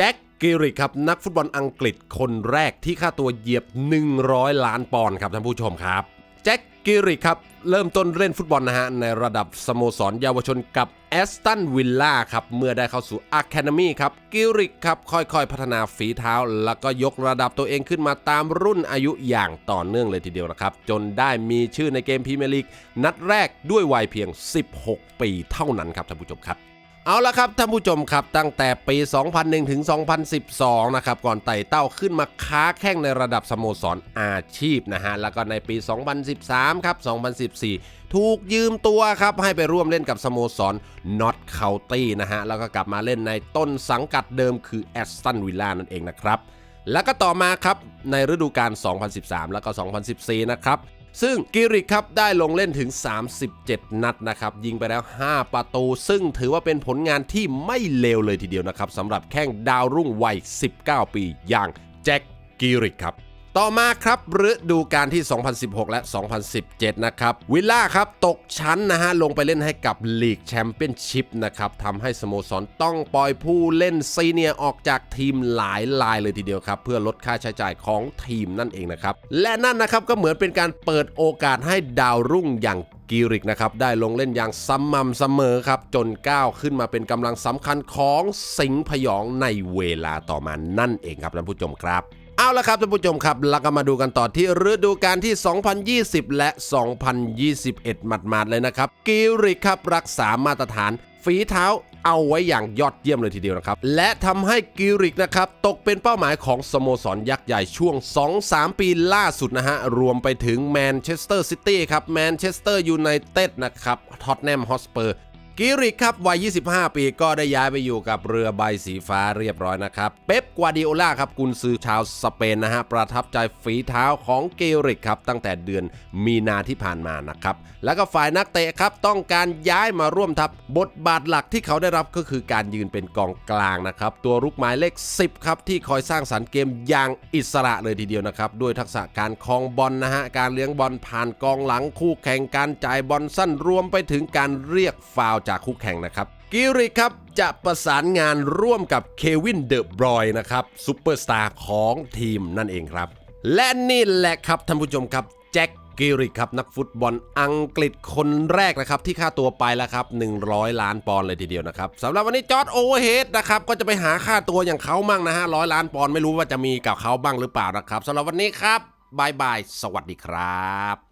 จ็คกิริกครับนักฟุตบอลอังกฤษคนแรกที่ค่าตัวเหยียบ 100 ล้านปอนด์ครับท่านผู้ชมครับ แจ็คกิริกครับ เริ่มต้นเล่นฟุตบอลนะฮะ ในระดับสโมสรเยาวชนกับแอสตันวิลล่าครับ เมื่อได้เข้าสู่อะคาเดมีครับ กิริกครับ ค่อยๆ พัฒนาฝีเท้า แล้วก็ยกระดับตัวเองขึ้นมาตามรุ่นอายุอย่างต่อเนื่องเลยทีเดียวนะครับ จนได้มีชื่อในเกมพรีเมียร์ลีกนัดแรกด้วยวัยเพียง 16 ปีเท่านั้นครับท่านผู้ชมครับ เอาละครับท่านผู้ชมครับตั้งแต่ปี 2001 ถึง 2012 นะครับก่อนไต่เต้าขึ้นมาค้าแข่งในระดับสโมสรอาชีพนะฮะแล้วก็ในปี 2013 ครับ 2014 ถูกยืมตัวครับให้ไปร่วมเล่นกับสโมสร Not County นะฮะแล้วก็กลับมาเล่นในต้นสังกัดเดิมคือ Aston Villa นั่นเองนะครับแล้วก็ต่อมาครับในฤดูกาล 2013 แล้วก็ 2014 นะครับ ซึ่งกิริกครับได้ลงเล่นถึง 37 นัดนะครับยิงไปแล้ว 5 ประตู ซึ่งถือว่าเป็นผลงานที่ไม่เลวเลยทีเดียวนะครับสำหรับแข้งดาวรุ่งวัย 19 ปีอย่างแจ็คกิริกครับ ต่อมาครับฤดูกาลที่ 2016 และ 2017 นะครับ วิลล่าครับ ตกชั้นนะฮะ ลงไปเล่นให้กับลีกแชมเปี้ยนชิพนะครับทำให้สโมสรต้องปล่อยผู้เล่นซีเนียร์ออกจากทีมหลายรายเลยทีเดียวครับ เพื่อลดค่าใช้จ่ายของทีมนั่นเองนะครับ และนั่นนะครับก็เหมือนเป็นการเปิดโอกาสให้ดาวรุ่งอย่างกิริกนะครับได้ลงเล่นอย่างสม่ำเสมอครับ จนก้าวขึ้นมาเป็นกำลังสำคัญของสิงห์พยองในเวลาต่อมานั่นเองครับท่านผู้ชมครับ เอาละครับท่านผู้ชมครับแล้วก็มาดูกันต่อที่ฤดูกาลที่ 2020 และ 2021 หมาดๆเลยนะครับกิริครับรักษามาตรฐานฝีเท้าเอาไว้อย่างยอดเยี่ยมเลยทีเดียวนะครับ และทำให้กิริกนะครับ ตกเป็นเป้าหมายของสโมสรยักษ์ใหญ่ช่วง 2-3 ปีล่าสุดนะฮะ รวมไปถึงแมนเชสเตอร์ซิตี้ครับแมนเชสเตอร์ยูไนเต็ดนะครับท็อตแนมฮอสเปอร์ กิริกครับวัย 25 ปีก็ได้ย้ายไปอยู่กับเรือใบสีฟ้าเรียบร้อยนะครับ เป๊ปกวาดิโอลาครับกุนซือชาวสเปนนะฮะ ประทับใจฝีเท้าของเกริกครับ ตั้งแต่เดือนมีนาที่ผ่านมานะครับ แล้วก็ฝ่ายนักเตะครับ ต้องการย้ายมาร่วมทัพบทบาทหลักที่เขาได้รับก็คือการยืนเป็นกองกลางนะครับ ตัวรุกหมายเลข 10 ครับ ที่คอยสร้างสรรค์เกมอย่างอิสระเลยทีเดียวนะครับด้วยทักษะการคลองบอลนะฮะการเลี้ยงบอลผ่านกองหลังคู่แข่งการจ่ายบอลสั้นรวมไปถึงการเรียกฟาวจากคู่แข่งนะครับ กิริครับจะประสานงานร่วมกับเควินเดอะบรอยนะครับซูเปอร์สตาร์ของทีมนั่นเองครับ และนี่แหละครับท่านผู้ชมครับแจ็คกิริครับนักฟุตบอลอังกฤษคนแรกนะครับที่ค่าตัวไปแล้วครับ 100 ล้านปอนด์เลยทีเดียวนะครับสำหรับวันนี้จอร์ดโอเวอร์เฮดนะครับก็จะไปหาค่าตัวอย่างเขามั่งนะฮะร้อยล้านปอนด์ไม่รู้ว่าจะมีกับเขาบ้างหรือเปล่านะครับสำหรับวันนี้ครับบายบาย สวัสดีครับ